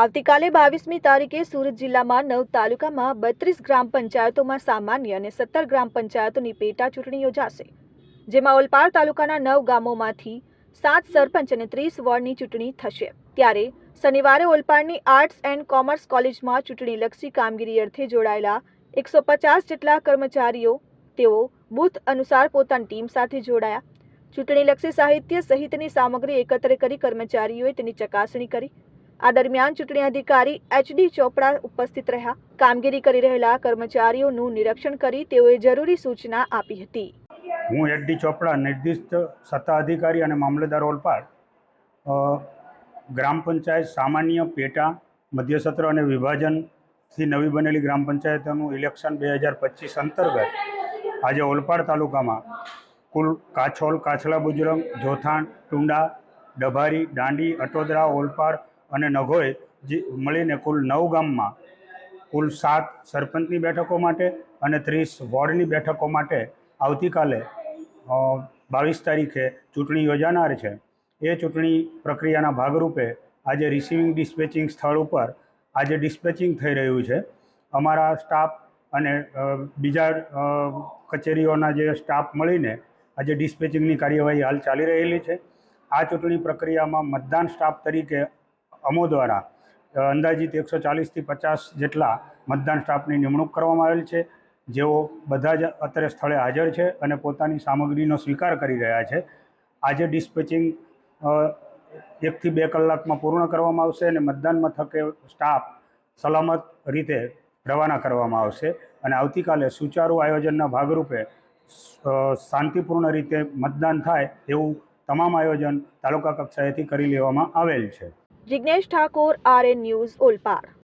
આવતીકાલે બાવીસમી તારીખે સુરત જિલ્લામાં નવ તાલુકામાં બત્રીસ ગ્રામ પંચાયતોમાં સામાન્ય અને સત્તર ગ્રામ પંચાયતોની પેટા ચૂંટણી યોજાશે. જેમાં ઓલપાડ તાલુકાના નવ ગામોમાંથી સાત સરપંચ અને ત્રીસ વોર્ડની ચૂંટણી થશે. ત્યારે શનિવારે ઓલપાડની આર્ટ્સ એન્ડ કોમર્સ કોલેજમાં ચૂંટણીલક્ષી કામગીરી અર્થે જોડાયેલા એકસો પચાસ જેટલા કર્મચારીઓ, તેઓ બૂથ અનુસાર પોતાની ટીમ સાથે જોડાયા. ચૂંટણીલક્ષી સાહિત્ય સહિતની સામગ્રી એકત્ર કરી કર્મચારીઓએ તેની ચકાસણી કરી. આ દરમિયાન ચૂંટણી અધિકારી એચડી ચોપડા ઉપસ્થિત રહ્યા. કામગીરી કરી રહેલા કર્મચારીઓનું નિરીક્ષણ કરી તેઓએ જરૂરી સૂચના આપી હતી. હું એચ ડી ચોપડા નિર્દિષ્ટ સત્તા અધિકારી અને મામલતદાર ઓલપાડ ગ્રામ પંચાયત સામાન્ય પેટા મધ્યસત્ર અને વિભાજનથી નવી બનેલી ગ્રામ પંચાયતોનું ઇલેક્શન બે હજાર પચીસ અંતર્ગત આજે ઓલપાડ તાલુકામાં કુલ કાછોલ, કાછલા, બુજરંગ, જોથાણ, ટુંડા, ડભારી, દાંડી, અટોદરા, ઓલપાડ અને નઘોઈ જે મળીને કુલ નવ ગામમાં કુલ સાત સરપંચની બેઠકો માટે અને ત્રીસ વોર્ડની બેઠકો માટે આવતીકાલે બાવીસ તારીખે ચૂંટણી યોજાનાર છે. એ ચૂંટણી પ્રક્રિયાના ભાગરૂપે આજે રિસીવિંગ ડિસ્પેચિંગ સ્થળ ઉપર આજે ડિસ્પેચિંગ થઈ રહ્યું છે. અમારા સ્ટાફ અને બીજા કચેરીઓના જે સ્ટાફ મળીને આજે ડિસ્પેચિંગની કાર્યવાહી હાલ ચાલી રહેલી છે. આ ચૂંટણી પ્રક્રિયામાં મતદાન સ્ટાફ તરીકે અમો દ્વારા અંદાજિત એકસો ચાલીસથી પચાસ જેટલા મતદાન સ્ટાફની નિમણૂક કરવામાં આવેલ છે. જેઓ બધા જ અત્રે સ્થળે હાજર છે અને પોતાની સામગ્રીનો સ્વીકાર કરી રહ્યા છે. આજે ડિસ્પેચિંગ એકથી બે કલાકમાં પૂર્ણ કરવામાં આવશે અને મતદાન મથકે સ્ટાફ સલામત રીતે રવાના કરવામાં આવશે. અને આવતીકાલે સુચારુ આયોજનના ભાગરૂપે શાંતિપૂર્ણ રીતે મતદાન થાય એવું તમામ આયોજન તાલુકા કક્ષાએથી કરી લેવામાં આવેલ છે. Jignesh Thakor R N news Olpad.